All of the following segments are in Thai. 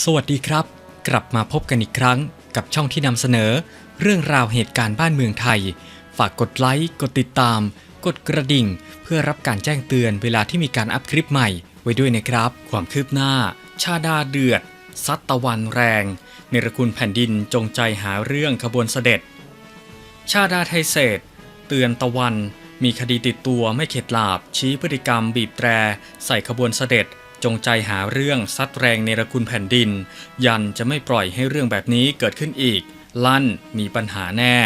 สวัสดีครับ กลับมาพบกันอีกครั้งกับช่องที่นำเสนอ เรื่องราวเหตุการณ์บ้านเมืองไทย ฝากกดไลค์ กดติดตาม กดกระดิ่ง เพื่อรับการแจ้งเตือนเวลาที่มีการอัพคลิปใหม่ ไว้ด้วยนะครับ ความคืบหน้า ชาดาเดือด ซัดตะวันแรงเนรคุณแผ่นดินจงใจหาเรื่องขบวนเสด็จ ชาดาไทยเศษ เตือนตะวัน มีคดีติดตัวไม่เข็ดหลาบชี้พฤติกรรมบีบแตร ใส่ขบวนเสด็จ จงใจหาเรื่องซัดแรงเนระคุณแผ่นดิน ยันจะไม่ปล่อยให้เรื่องแบบนี้เกิดขึ้นอีก ลั่นมีปัญหาแน่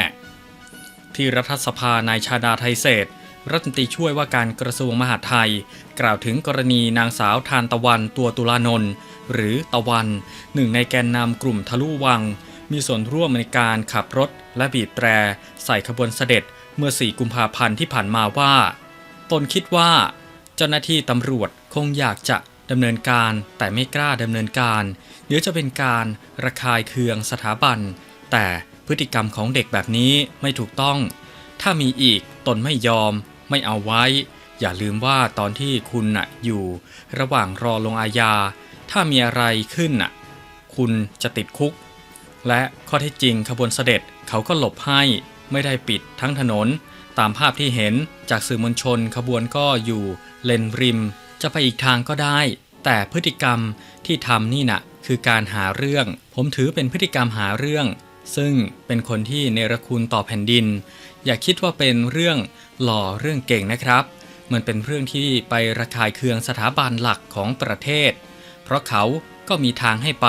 ที่รัฐสภานายชาดาไทยเศษรัฐมนตรีช่วยว่าการกระทรวงมหาดไทย กล่าวถึงกรณีนางสาวทานตะวันตัวตุลานนท์หรือตะวันหนึ่งในแกนนำกลุ่มทะลุวัง มีส่วนร่วมในการขับรถและบีบแตร ใส่ขบวนเสด็จเมื่อ 4 กุมภาพันธ์ที่ผ่านมาว่า ตนคิดว่า เจ้าหน้าที่ตำรวจคงอยากจะ ดำเนินการแต่ไม่กล้าดำเนินการเดี๋ยวจะเป็นการระคายเคืองสถาบัน แต่พฤติกรรมของเด็กแบบนี้ไม่ถูกต้อง ถ้ามีอีกตนไม่ยอม ไม่เอาไว้ อย่าลืมว่าตอนที่คุณน่ะอยู่ ระหว่างรอลงอาญา ถ้ามีอะไรขึ้นน่ะ คุณจะติดคุก และข้อเท็จจริงขบวนเสด็จเขาก็หลบให้ไม่ได้ปิดทั้งถนน ตามภาพที่เห็นจากสื่อมวลชนขบวนก็อยู่เลนริม จะไปอีกทางก็ได้ แต่พฤติกรรมที่ทำนี่น่ะคือการหาเรื่อง ผมถือเป็นพฤติกรรมหาเรื่อง ซึ่งเป็นคนที่เนรคุณต่อแผ่นดิน อย่าคิดว่าเป็นเรื่องหล่อเรื่องเก่งนะครับ มันเป็นเรื่องที่ไประคายเคืองสถาบันหลักของประเทศ เพราะเขาก็มีทางให้ไป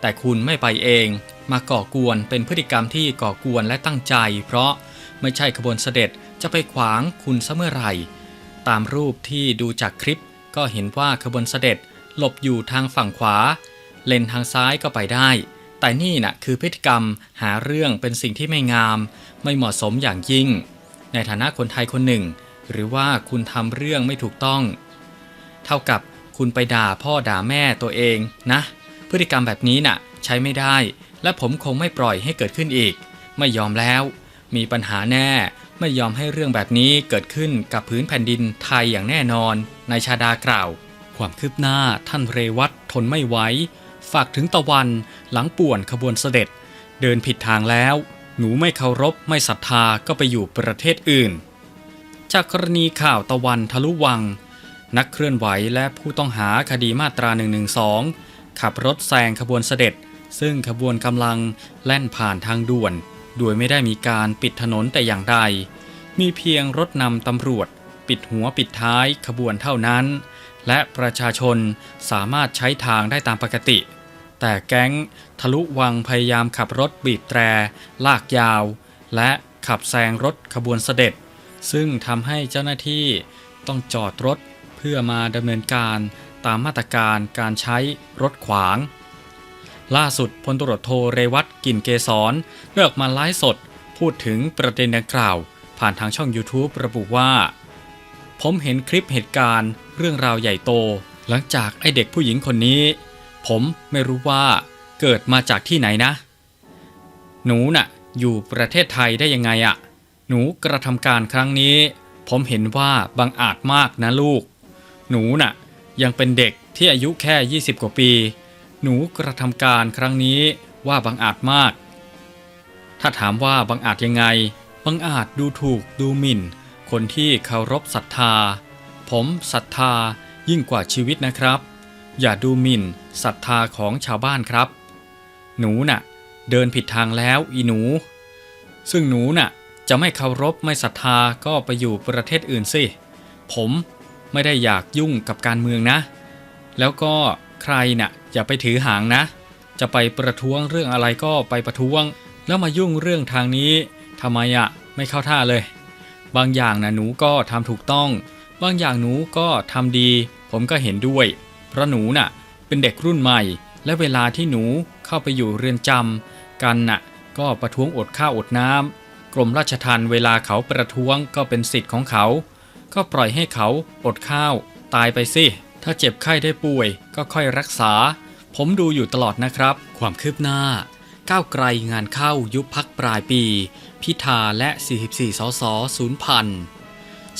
แต่คุณไม่ไปเอง มาก่อกวนเป็นพฤติกรรมที่ก่อกวนและตั้งใจ เพราะไม่ใช่ขบวนเสด็จจะไปขวางคุณซะเมื่อไหร่ ตามรูปที่ดูจากคลิป ก็เห็นว่าขบวนเสด็จหลบอยู่ทางฝั่งขวา เลนทางซ้ายก็ไปได้ แต่นี่น่ะคือพฤติกรรมหาเรื่องเป็นสิ่งที่ไม่งาม ไม่เหมาะสมอย่างยิ่ง ในฐานะคนไทยคนหนึ่ง หรือว่าคุณทำเรื่องไม่ถูกต้อง เท่ากับคุณไปด่าพ่อด่าแม่ตัวเองนะ พฤติกรรมแบบนี้น่ะใช้ไม่ได้ และผมคงไม่ปล่อยให้เกิดขึ้นอีก ไม่ยอมแล้ว มีปัญหาแน่ไม่ยอมให้เรื่องแบบนี้เกิดขึ้นกับพื้นแผ่นดินไทยอย่างแน่นอนนายชาดากล่าว ความคืบหน้าท่านเรวัตทนไม่ไหวฝากถึงตะวันหลังป่วนขบวนเสด็จ เดินผิดทางแล้ว หนูไม่เคารพไม่ศรัทธาก็ไปอยู่ประเทศอื่น จากกรณีข่าวตะวันทะลุวัง นักเคลื่อนไหวและผู้ต้องหาคดีมาตรา 112 ขับรถแซงขบวนเสด็จ ซึ่งขบวนกำลังแล่นผ่านทางด่วน โดยไม่ได้มีการปิดถนนแต่อย่างใด มีเพียงรถนำตำรวจ ปิดหัวปิดท้ายขบวนเท่านั้น และประชาชนสามารถใช้ทางได้ตามปกติ แต่แก๊งทะลุวังพยายามขับรถบีบแตร ลากยาว และขับแซงรถขบวนเสด็จ ซึ่งทำให้เจ้าหน้าที่ต้องจอดรถเพื่อมาดำเนินการตามมาตรการการใช้รถขวาง ล่าสุดพลตรวจโทเรวัตกินเกษรได้ออกมาไลฟ์สด พูดถึงประเด็นดังกล่าว ผ่านทางช่อง YouTube ระบุว่า ผมเห็นคลิปเหตุการณ์ เรื่องราวใหญ่โต หลังจากไอเด็กผู้หญิงคนนี้ ผมไม่รู้ว่าเกิดมาจากที่ไหนนะ หนูน่ะ อยู่ประเทศไทยได้ยังไงอะหนูกระทำการครั้งนี้ ผมเห็นว่าบังอาจมากนะลูก หนูน่ะ ยังเป็นเด็กที่อายุแค่ 20 กว่าปี หนูกระทำการครั้งนี้ว่าบังอาจมาก ถ้าถามว่าบังอาจยังไง บังอาจดูถูกดูหมิ่น คนที่เคารพศรัทธา ผมศรัทธายิ่งกว่าชีวิตนะครับ อย่าดูหมิ่นศรัทธาของชาวบ้านครับ หนูน่ะ เดินผิดทางแล้วอีหนู ซึ่งหนูน่ะจะไม่เคารพไม่ศรัทธาก็ไปอยู่ประเทศอื่นสิ ผมไม่ได้อยากยุ่งกับการเมืองนะ แล้วก็ ใครน่ะอย่าไปถือหางนะ จะไปประท้วงเรื่องอะไรก็ไปประท้วง แล้วมายุ่งเรื่องทางนี้ทำไมอะไม่เข้าท่าเลย บางอย่างนะหนูก็ทำถูกต้อง บางอย่างหนูก็ทำดี ผมก็เห็นด้วย เพราะหนูน่ะเป็นเด็กรุ่นใหม่ และเวลาที่หนูเข้าไปอยู่เรือนจำกันน่ะก็ประท้วงอดข้าวอดน้ำกรมราชทัณฑ์เวลาเขาประท้วงก็เป็นสิทธิ์ของเขา ก็ปล่อยให้เขาอดข้าวตายไปสิ ถ้าเจ็บไข้ได้ป่วยก็ค่อยรักษา ผมดูอยู่ตลอดนะครับ ความคืบหน้า ก้าวไกลงานเข้ายุบพักปลายปี พิธาและ 44 สสศูนย์พัน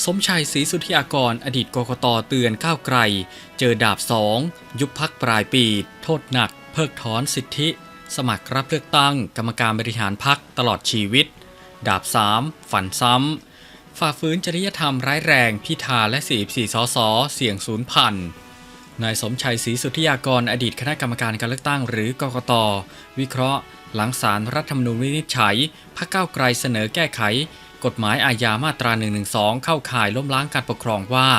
สมชัยศรีสุธิยากรอดีตกกตเตือนก้าวไกล เจอดาบสองยุบพักปลายปี โทษหนัก เพิกถอนสิทธิ สมัครรับเลือกตั้ง กรรมการบริหารพักตลอดชีวิต ดาบ3ฝันซ้ำ ฝ่าฝืนจริยธรรมร้ายแรงพิธาและ 44 สส เสี่ยงศูนย์พันนายสมชัยศรีสุทธิยากร อดีตคณะกรรมการการเลือกตั้งหรือกกต วิเคราะห์ หลังสารรัฐธรรมนูญวินิจฉัยพรรคก้าวไกลเสนอแก้ไข กฎหมายอาญามาตรา 112 เข้าข่ายล้มล้างการปกครองว่า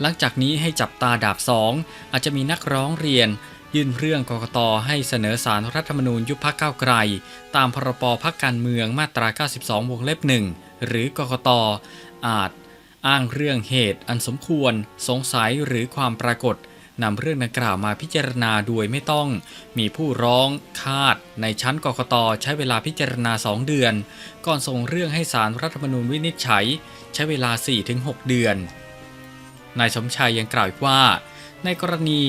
หลังจากนี้ให้จับตาดาบสองอาจจะมีนักร้องเรียน ยื่นเรื่องกกตให้เสนอสารรัฐธรรมนูญยุบพักก้าวไกล ตามพรบพักการเมืองมาตรา 92 วงเล็บหนึ่ง หรือกกตอาจอ้างเรื่องเหตุอันสมควร สงสัยหรือความปรากฏนำเรื่องดังกล่าวมาพิจารณาโดยไม่ต้อง มีผู้ร้องคาด ในชั้นกกตใช้เวลาพิจารณา 2 เดือน ก่อนส่งเรื่องให้สารรัฐธรรมนูญวินิจฉัย ใช้เวลา 4-6 เดือนนายสมชัยยังกล่าวอีกว่า ในกรณี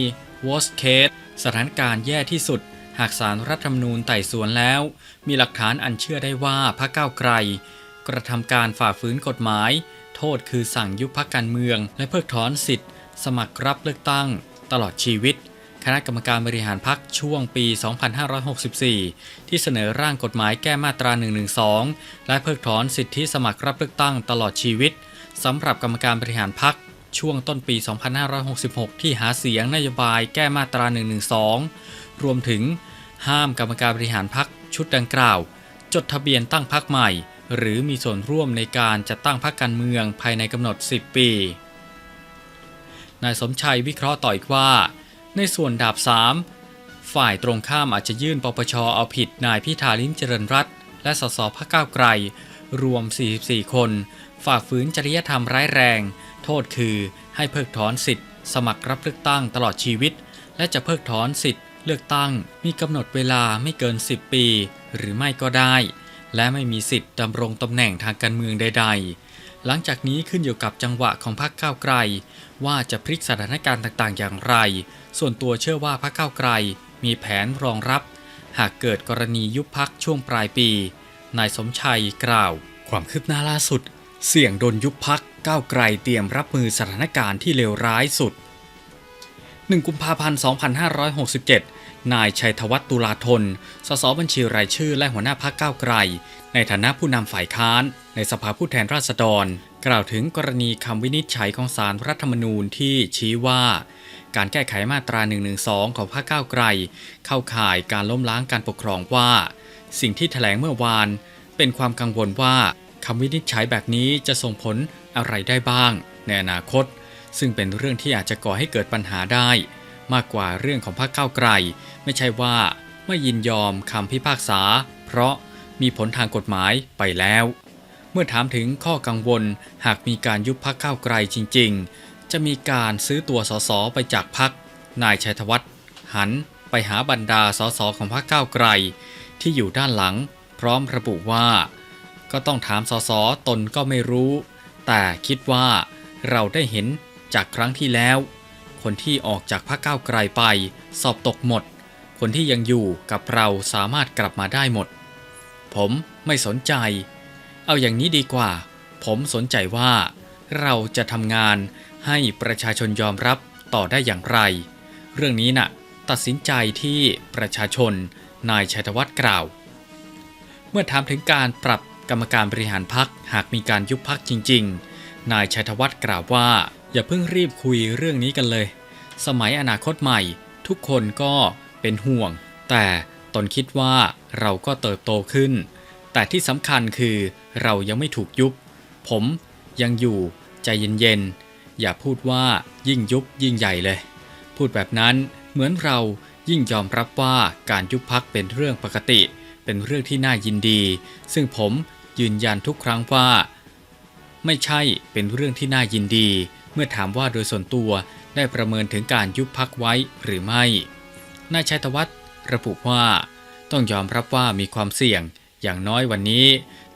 worst case สถานการณ์แย่ที่สุด หากสารรัฐธรรมนูญไต่สวนแล้ว มีหลักฐานอันเชื่อได้ว่าพรรคก้าวไกล กระทำการฝ่าฝืนกฎหมาย โทษคือสั่งยุบพักการเมือง และเพิกถอนสิทธิ์ สมัครรับเลือกตั้ง ตลอดชีวิต คณะกรรมการบริหารพักช่วงปี 2564 ที่เสนอร่างกฎหมายแก้มาตรา 112 และเพิกถอนสิทธิสมัครรับเลือกตั้งตลอดชีวิตสำหรับกรรมการบริหารพักช่วงต้นปี 2566 ที่หาเสียงนโยบายแก้มาตรา 112 รวมถึง ห้ามกรรมการบริหารพักชุดดังกล่าว จดทะเบียนตั้งพักใหม่ หรือมีส่วนร่วมในการจัดตั้งพรรคการเมืองภายในกำหนด 10 ปี นายสมชัยวิเคราะห์ต่ออีกว่า ในส่วนดาบ 3 ฝ่ายตรงข้ามอาจจะยื่นปปชเอาผิดนายพิธาลิ้มเจริญรัตน์และสสพักก้าวไกล รวม 44 คน ฝ่าฝืนจริยธรรมร้ายแรง โทษคือให้เพิกถอนสิทธิ์ สมัครรับเลือกตั้งตลอดชีวิต และจะเพิกถอนสิทธิ์เลือกตั้งมีกำหนดเวลาไม่เกิน 10 ปี หรือไม่ก็ได้ และไม่มีสิทธิ์ดำรงตำแหน่งทางการเมืองใด ๆ หลังจากนี้ขึ้นอยู่กับจังหวะของพรรคก้าวไกล ว่าจะพลิกสถานการณ์ต่างๆ อย่างไร ส่วนตัวเชื่อว่าพรรคก้าวไกล มีแผนรองรับ หากเกิดกรณียุบพักช่วงปลายปี นายสมชัยกล่าว ความคืบหน้าล่าสุด เสี่ยงโดนยุบพักก้าวไกลเตรียมรับมือสถานการณ์ที่เลวร้ายสุด 1 กุมภาพันธ์ 2567 นายชัยธวัฒน์ตุลาธน สสบัญชีรายชื่อและหัวหน้าพักก้าวไกล ในฐานะผู้นำฝ่ายค้าน ในสภาผู้แทนราษฎร กล่าวถึงกรณีคำวินิจฉัยของศารรัฐธรรมนูญที่ชี้ว่า การแก้ไขมาตรา 112 ของพรรคก้าวไกล เข้าข่ายการล้มล้างการปกครองว่า สิ่งที่แถลงเมื่อวาน เป็นความกังวลว่าคำวินิจฉัยแบบนี้จะส่งผลอะไรได้บ้าง ในอนาคต ซึ่งเป็นเรื่องที่อาจจะก่อให้เกิดปัญหาได้ มากกว่าเรื่องของพรรคก้าวไกล ไม่ใช่ว่าไม่ยินยอมคำพิพากษา เพราะมีผลทางกฎหมายไปแล้ว เมื่อถามถึงข้อกังวลหากมีการยุบพักก้าวไกลจริง ๆ จะมีการซื้อตัวสสไปจากพักนายชัยธวัฒน์หันไปหาบรรดาสสของพรรคก้าวไกล ที่อยู่ด้านหลัง พร้อมระบุว่า ก็ต้องถามสสตนก็ไม่รู้ แต่คิดว่าเราได้เห็นจากครั้งที่แล้ว คนที่ออกจากพรรคก้าวไกลไป สอบตกหมด คนที่ยังอยู่กับเราสามารถกลับมาได้หมด ผมไม่สนใจ เอาอย่างนี้ดีกว่า ผมสนใจว่า เราจะทำงานให้ประชาชนยอมรับต่อได้อย่างไร เรื่องนี้น่ะ ตัดสินใจที่ประชาชนนายชัยธวัฒน์กล่าว เมื่อถามถึงการปรับกรรมการบริหารพักหากมีการยุบพักจริง ๆ นายชัยธวัฒน์กล่าวว่า อย่าเพิ่งรีบคุยเรื่องนี้กันเลย สมัยอนาคตใหม่ ทุกคนก็เป็นห่วง แต่ตนคิดว่าเราก็เติบโตขึ้น แต่ที่สำคัญคือเรายังไม่ถูกยุบ ผมยังอยู่ใจเย็นๆ อย่าพูดว่ายิ่งยุบยิ่งใหญ่เลย พูดแบบนั้นเหมือนเรายิ่งยอมรับว่าการยุบพักเป็นเรื่องปกติ เป็นเรื่องที่น่ายินดี ซึ่งผมยืนยันทุกครั้งว่า ไม่ใช่เป็นเรื่องที่น่ายินดี เมื่อถามว่าโดยส่วนตัวได้ประเมินถึงการยุบพักไว้หรือไม่ นายชัยธวัฒน์ระบุว่าต้องยอมรับว่ามีความเสี่ยง อย่างน้อยวันนี้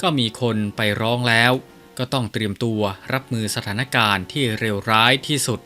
ก็มีคนไปร้องแล้ว ก็ต้องเตรียมตัวรับมือสถานการณ์ที่เร็วร้ายที่สุด